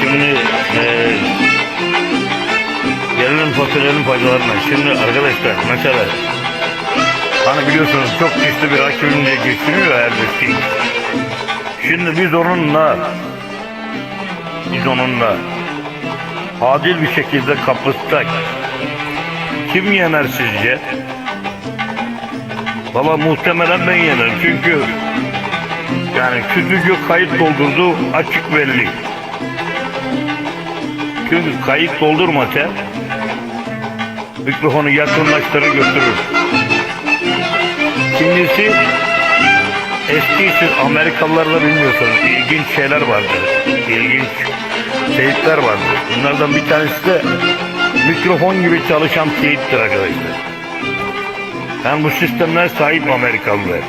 şimdi e, gelelim fasulyelerin faydalarına. Şimdi arkadaşlar mesela hani biliyorsunuz çok güçlü bir rakibim diye geçiniyor her bir Şimdi biz onunla biz onunla adil bir şekilde kapışsak kim yener sizce? Valla muhtemelen ben yenerim çünkü yani stüdyo kayıt doldurdu açık belli. Çünkü kayıt doldurmasa mikrofonu yakınlaştırır götürür. İkincisi eski siz Amerikalılarda bilmiyorsunuz ilginç şeyler vardır. İlginç teyitler vardır. Bunlardan bir tanesi de mikrofon gibi çalışan teyittir arkadaşlar. Yani bu sistemler sahip Amerikalılar.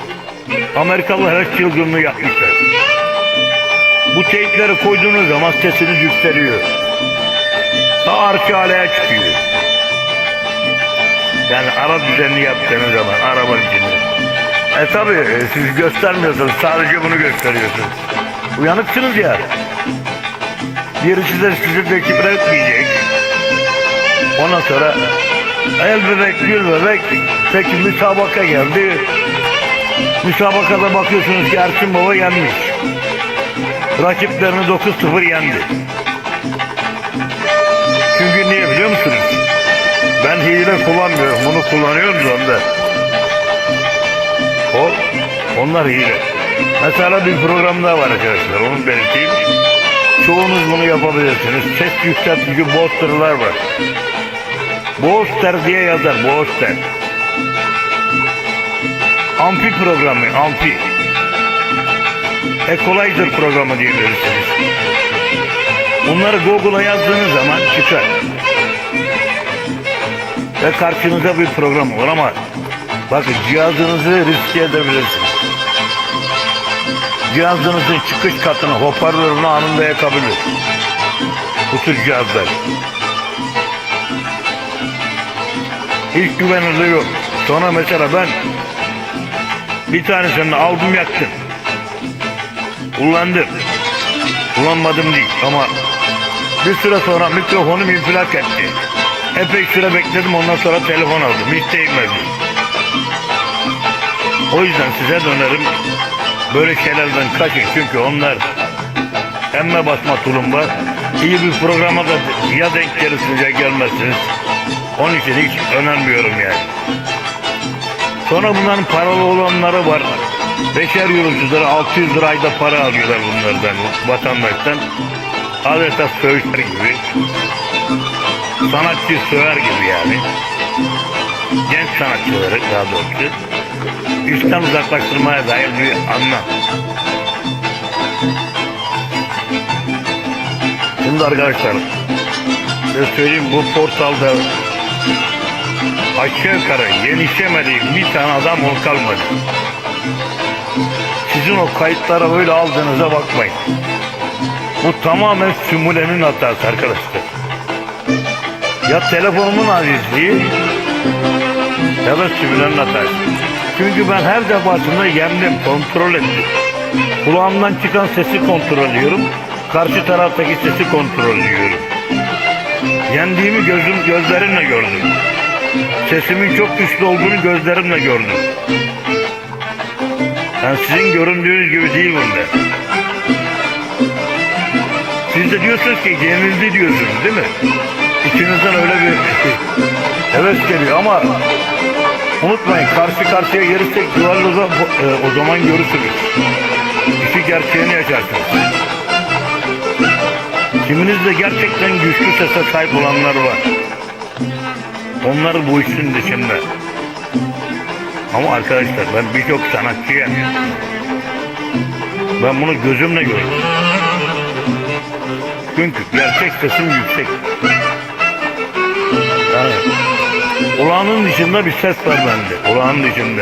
Amerikalılar her çılgınlığı yapmışlar. Bu teyitleri koyduğunuz zaman sesiniz yükseliyor. Arka aleye çıkıyor. Yani ara düzenli yaptığınız zaman arabanın içinde. E tabi siz göstermiyorsunuz sadece bunu gösteriyorsunuz. Uyanıksınız ya. Biri size sizi döküp etmeyecek. Ondan sonra el bebek gül bebek peki müsabaka geldi. Müsabakada bakıyorsunuz ki Erkin Baba yenmiş. Rakiplerini 9-0 yendi. Çünkü niye biliyor musunuz? Ben hile kullanmıyorum. Bunu kullanıyorum da onda. O, onlar hile. Mesela bir program daha var arkadaşlar. Onu belirteyim. Çoğunuz bunu yapabilirsiniz. Ses yükseltici boosterlar var. Booster diye yazar. Booster. Amfi programı. Amfi. Equalizer programı diyebilirsiniz. Bunları Google'a yazdığınız zaman çıkar. Ve karşınıza bir program var ama bakın cihazınızı riske edebilirsiniz. Cihazınızın çıkış katını, hoparlörünü anında yakabilir. Bu tür cihazlar. Hiç güvenirliği yok. Sonra mesela ben bir tanesini aldım yaktım. Kullandım. Kullanmadım değil ama bir süre sonra mikrofonum infilak etti. Epey süre bekledim ondan sonra telefon aldım. Hiç değmedi. O yüzden size dönerim. Böyle şeylerden kaçın çünkü onlar emme basma tulumba. İyi bir programa da ya denk gelirsiniz ya gelmezsiniz. Onun için hiç önermiyorum yani. Sonra bunların paralı olanları var. Beşer yolcuları 600 lira ayda para alıyorlar bunlardan, vatandaştan. Adeta söğüşler gibi. Sanatçı söver gibi yani. Genç sanatçıları daha doğrusu. İşten uzaklaştırmaya dair bir anlam. Şimdi arkadaşlar, size söyleyeyim bu portalda aşağı yukarı yenişemediğim bir tane adam ol kalmadı. Sizin o kayıtlara böyle aldığınıza bakmayın. Bu tamamen simülenin hatası arkadaşlar. Ya telefonumun azizliği ya da simülenin hatası. Çünkü ben her defasında yendim, kontrol ettim. Kulağımdan çıkan sesi kontrol ediyorum. Karşı taraftaki sesi kontrol ediyorum. Yendiğimi gözüm gözlerimle gördüm. Sesimin çok güçlü olduğunu gözlerimle gördüm. Yani sizin göründüğünüz gibi değil bunda. Siz de diyorsunuz ki yenildi diyorsunuz değil mi? İçinizden öyle bir heves geliyor ama unutmayın karşı karşıya gelirsek duvarınıza e, o zaman görürsünüz. İşi gerçeğini yaşarsınız. Kiminizde gerçekten güçlü sese sahip olanlar var. Onlar bu işin dışında. Ama arkadaşlar ben birçok sanatçıya ben bunu gözümle gördüm. Çünkü gerçek sesim yüksek. Yani olağanın dışında bir ses var bende. Olağanın dışında.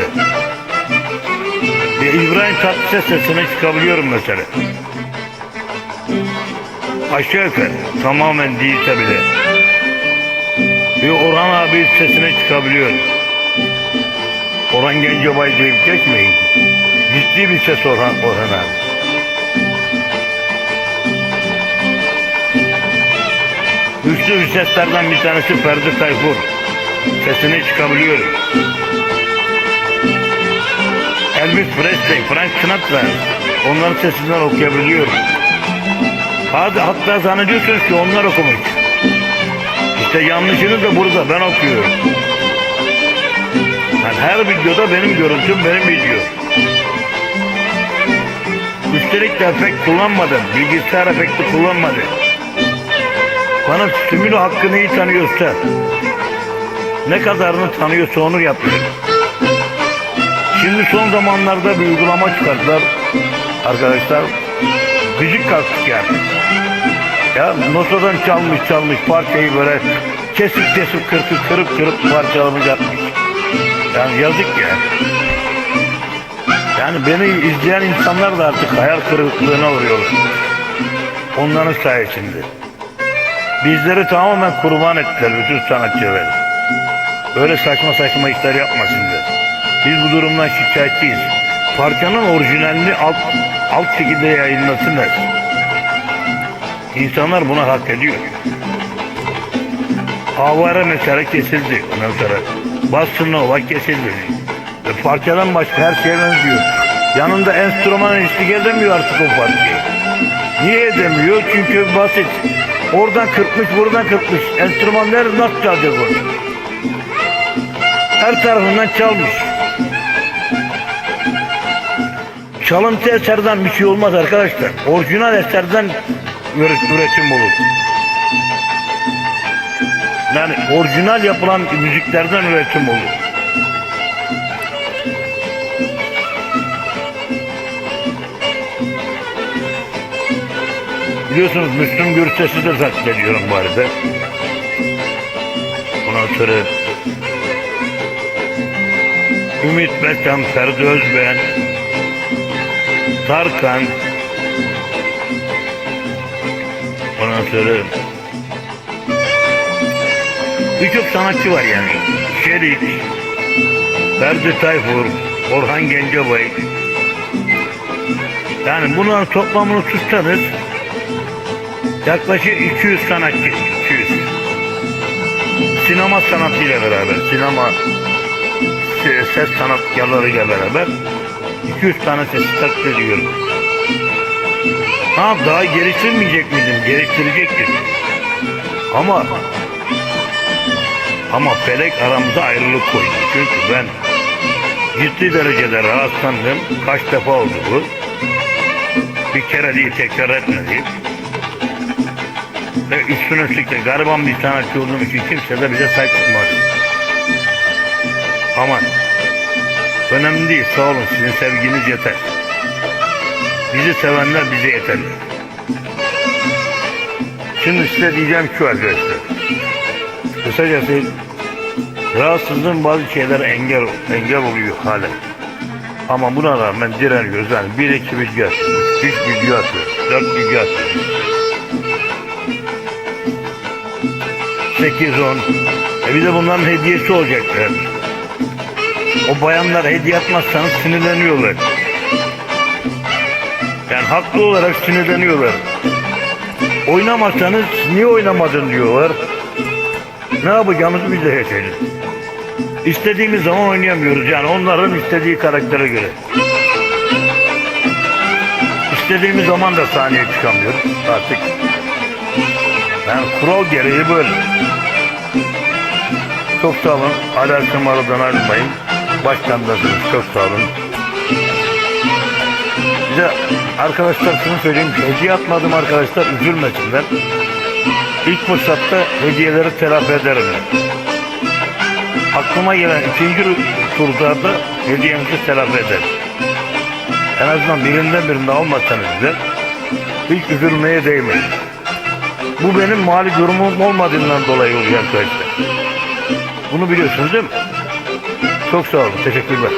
Bir İbrahim Tatlıses sesine çıkabiliyorum mesela. Aşağı yukarı tamamen değilse bile. Bir Orhan abi sesine çıkabiliyorum. Orhan Gencebay deyip geçmeyin. Ciddi bir ses Orhan, Orhan abi. Güçlü bir seslerden bir tanesi Ferdi Tayfur. Sesine çıkabiliyorum. Elvis Presley, Frank Sinatra. Onların sesinden okuyabiliyorum. Hadi, hatta zannediyorsunuz ki onlar okumuş. İşte yanlışını da burada ben okuyorum. Yani her videoda benim görüntüm benim video. Üstelik de efekt kullanmadım. Bilgisayar efekti kullanmadım. Bana sümülü hakkını iyi tanıyorsa ne kadarını tanıyorsa onu yapıyor. Şimdi son zamanlarda bir uygulama çıkardılar arkadaşlar. Gıcık kalktık yani. Ya notadan çalmış çalmış parçayı böyle kesip kesip kırıp kırıp kırıp parçalamış yapmış. Yani yazık ya. Yani beni izleyen insanlar da artık hayal kırıklığına uğruyorlar. Onların sayesinde. Bizleri tamamen kurban ettiler bütün sanatçıları. Öyle saçma saçma işler yapmasınlar. Biz bu durumdan şikayetçiyiz. Parçanın orijinalini alt, alt şekilde yayınlasınlar. İnsanlar buna hak ediyor. Avara mesela kesildi ondan sonra. Bastırnova kesildi. Ve parçadan başka her şeye benziyor. Yanında enstrüman eşlik edemiyor artık o parçayı. Niye edemiyor? Çünkü basit. Oradan kırpmış, buradan kırpmış. Enstrüman nerede nasıl çalacak onu? Her tarafından çalmış. Çalıntı eserden bir şey olmaz arkadaşlar. Orijinal eserden üret- üretim olur. Yani orijinal yapılan müziklerden üretim olur. Biliyorsunuz Müslüm Gürses'i de taklit ediyorum bu arada. Ondan sonra Ümit Beten, Ferdi Özben, Tarkan, ondan sonra birçok sanatçı var yani. Şerik, Ferdi Tayfur, Orhan Gencebay. Yani bunların toplamını tutsanız yaklaşık 200 sanatçı, 200. Sinema sanatıyla beraber, sinema se- ses sanatkarlarıyla beraber 200 tane sesi taklit ediyorum. Ha daha geliştirmeyecek miydim? Geliştirecektim. Ama ama felek aramıza ayrılık koydu. Çünkü ben ciddi derecede rahatsızlandım. Kaç defa oldu bu? Bir kere değil tekrar etmedi. Ve üstüne üstlük de gariban bir sanatçı olduğum için kimse de bize sahip çıkmadı. Ama önemli değil sağ olun sizin sevginiz yeter. Bizi sevenler bize yeter. Şimdi size diyeceğim şu arkadaşlar. Kısacası rahatsızlığın bazı şeyler engel engel oluyor hala. Ama buna rağmen direniyoruz. Yani bir iki video atıyoruz, üç video atıyoruz, dört video atıyoruz. 8 10 e bir de bunların hediyesi olacak yani. O bayanlar hediye atmazsanız sinirleniyorlar. Yani haklı olarak sinirleniyorlar. Oynamazsanız niye oynamadın diyorlar. Ne yapacağımızı biz de yaşayacağız. İstediğimiz zaman oynayamıyoruz yani onların istediği karaktere göre. İstediğimiz zaman da sahneye çıkamıyoruz artık. Yani kural gereği böyle. Çok sağ olun. Alakam aradan ayrılmayın. Başkandasınız. Çok sağ olun. Bize arkadaşlar şunu söyleyeyim. Hediye atmadım arkadaşlar. Üzülmesinler. İlk fırsatta hediyeleri telafi ederim. Aklıma gelen ikinci turda da hediyenizi telafi ederim. En azından birinden birinde almasanız bile hiç üzülmeye değmeyin. Bu benim mali durumum olmadığından dolayı oluyor arkadaşlar. Bunu biliyorsunuz değil mi? Çok sağ olun. Teşekkürler.